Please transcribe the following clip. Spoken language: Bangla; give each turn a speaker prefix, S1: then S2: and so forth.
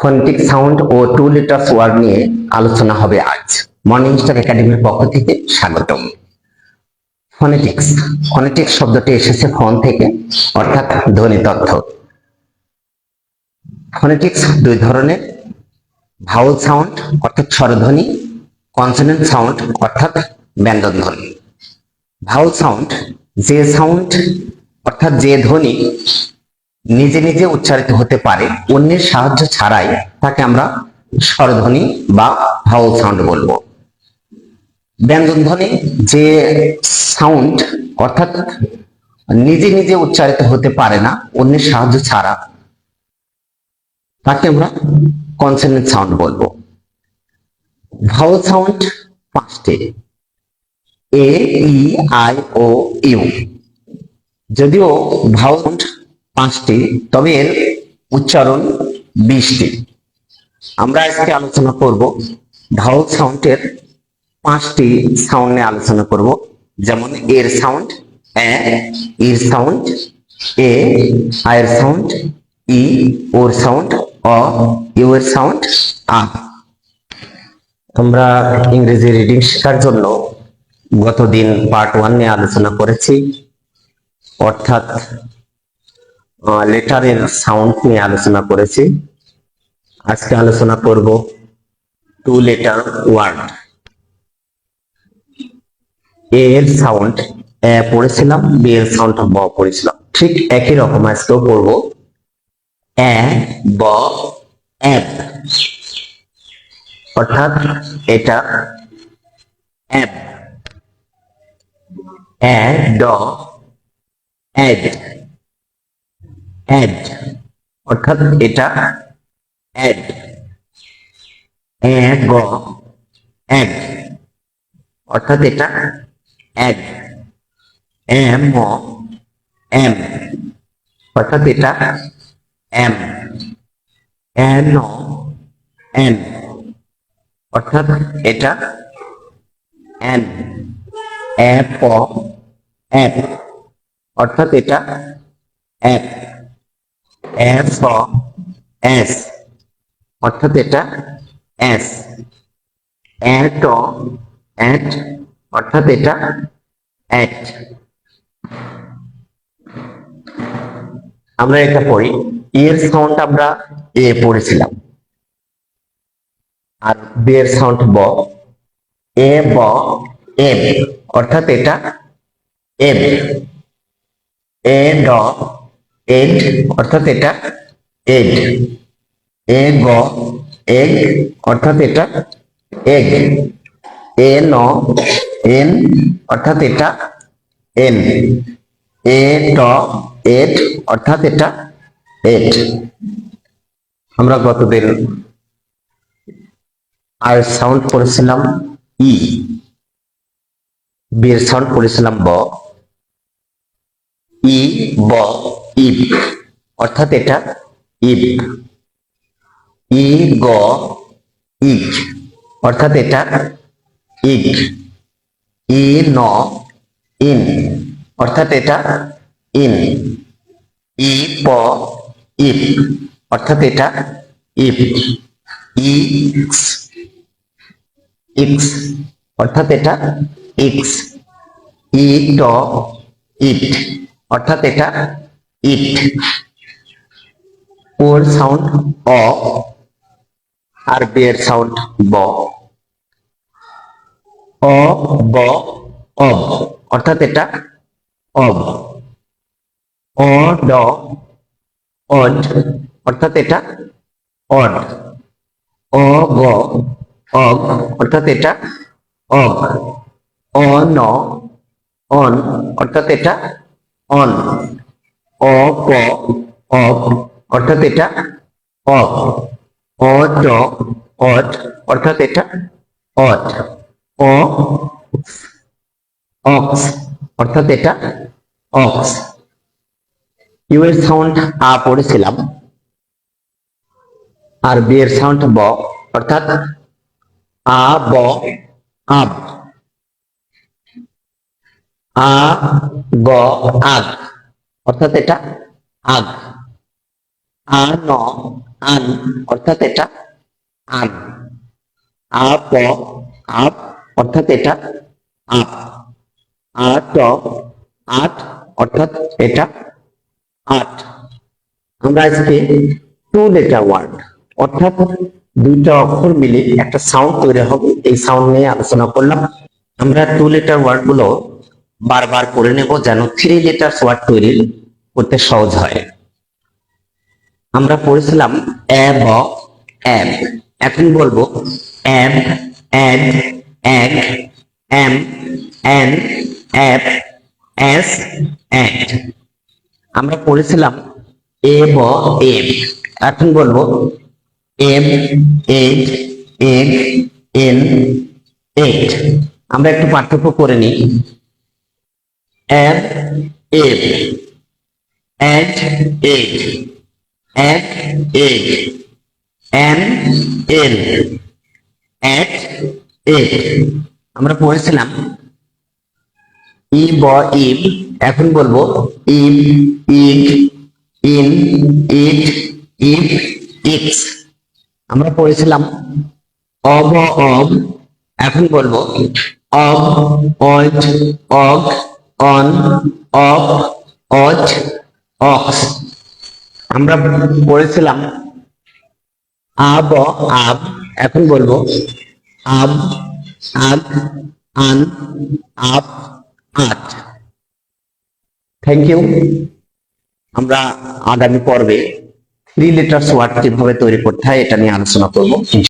S1: ফোনেটিক সাউন্ড ও টু লিটার্স ওয়ার্ড নিয়ে আলোচনা হবে আজ। মর্নিং স্টার একাডেমির পক্ষ থেকে স্বাগতম। ফোনেটিক্স ফোনেটিক্স শব্দটি এসেছে ফোন থেকে, অর্থাৎ ধ্বনি তথ্য। ফোনেটিক্স দুই ধরনের। ভাউল সাউন্ড অর্থাৎ স্বরধ্বনি। কনসোনেন্ট সাউন্ড অর্থাৎ ব্যঞ্জন ধ্বনি ভাউল সাউন্ড যে সাউন্ড অর্থাৎ যে ধ্বনি নিজে নিজে উচ্চারিত হতে পারে। অন্যের সাহায্য ছাড়াই তাকে আমরা স্বরধ্বনি বা ভাউল সাউন্ড বলব। ব্যঞ্জন ধ্বনি যে সাউন্ড অর্থাৎ নিজে নিজে উচ্চারিত হতে পারে না, অন্যের সাহায্য ছাড়া, তাকে আমরা কনসোনেন্ট সাউন্ড বলব। ভাউল সাউন্ড পাঁচটি। A, E, I, O, U. যদিও ভাউল পাঁচটি, তবে এর উচ্চারণ বিশটি। আমরা আজকে আলোচনা করব ভাউল সাউন্ডের পাঁচটি সাউন্ড নিয়ে আলোচনা করব। যেমন এর সাউন্ড এ ইর সাউন্ড এ, আয়ের সাউন্ড ই, ওর সাউন্ড অ, ইউ এর সাউন্ড আ। আমরা ইংরেজি রিডিং শেখার জন্য গতদিন পার্ট ওয়ান নিয়ে আলোচনা করেছি। অর্থাৎ লেটারের সাউন্ড নিয়ে আলোচনা করেছি। আজকে আলোচনা করব টু লেটার ওয়ার্ড এ এর সাউন্ড এ পড়েছিলাম বি এর সাউন্ড ব পড়েছিলাম। ঠিক একই রকম আজকেও পড়ব। এ ব, এব। অর্থাৎ এটা অ্যাব এ ড এড অ্যাড অর্থাৎ এটা অ্যাড এ গ অ্যাড অর্থাৎ এটা অ্যাড এম এম অর্থাৎ এটা এম এন এন অর্থাৎ এটা এন অ্যাপ অ্যাপ অর্থাৎ এটা অ্যাপ এফ এস অর্থাৎ এটা এস অ্যাট অ্যাট অর্থাৎ এটা অ্যাট আমরা এটা পড়ি। এর সাউন্ড আমরা এ পড়েছিলাম। আর বের সাউন্ড ব। এ ব এব অর্থাৎ এটা এব এ ড এড অর্থাৎ এটা এড এ গ, এগ, অর্থাৎ এটা এগ। এ ন এন, অর্থাৎ এটা এন। এ, ট, এট, অর্থাৎ এটা এট। আমরা গতদিন আর সাউন্ড করেছিলাম ই। বের সাউন্ড করেছিলাম ব। ই, ব। ইব, অর্থাৎ এটা ইব। ই গ ইগ, অর্থাৎ এটা ইগ। ই ন ইন, অর্থাৎ এটা ইন। ই প ইপ, অর্থাৎ এটা ইপ। ইক্স ইক্স, অর্থাৎ এটা ইক্স। ই ট ইট, অর্থাৎ এটা ইট ওর সাউন্ড অ আর বের সাউন্ড ব অ ব অব অর্থাৎ এটা অব অ ড অড অর্থাৎ এটা অড অ গ অগ অর্থাৎ এটা অগ অ ন অন অর্থাৎ এটা অন অ প অপ অর্থাৎ এটা অপ অ ট অট, অর্থাৎ এটা, অট, অ, অক্স, অর্থাৎ এটা, অক্স। ইউ এর সাউন্ড আ পড়েছিলাম, আর বি এর সাউন্ড ব, অর্থাৎ আ, ব, আব। আ, গ আগ অর্থাৎ এটা আগ। আ, ন, আন, অর্থাৎ এটা আন। আ, প, আপ, অর্থাৎ এটা আপ। আ, ট, আট, অর্থাৎ এটা আট। আমরা আজকে টু লেটার ওয়ার্ড অর্থাৎ দুইটা অক্ষর মিলে একটা সাউন্ড তৈরি হবে। এই সাউন্ড নিয়ে আলোচনা করলাম। আমরা টু লেটার ওয়ার্ডগুলো বারবার করে নেব যেন থ্রি লেটার ওয়ার্ড তৈরি করতে সহজ হয়। আমরা পড়েছিলাম অ্যাব অ্যাব এখন বলব ab ad ag am an ap as ad আমরা পড়েছিলাম এ ব এব এখন বলব em ed eg en eight আমরা একটু পার্থক্য করে নিই। অ্যাব এব অ্যাড এড এক এগ এন এল এক এগ আমরা পড়েছিলাম, ই, ব ইব এখন বলব ib ig in, it if its আমরা পড়েছিলাম অব অব এখন বলব অব অজ অগ অন, অফ অজ অক্স আমরা পড়েছিলাম আব আব। এখন বলব ub ug un up ut thank you আমরা আগামী পর্বে থ্রি লেটার্স ওয়ার্ড কীভাবে তৈরি করতে হয় এটা নিয়ে আলোচনা করব।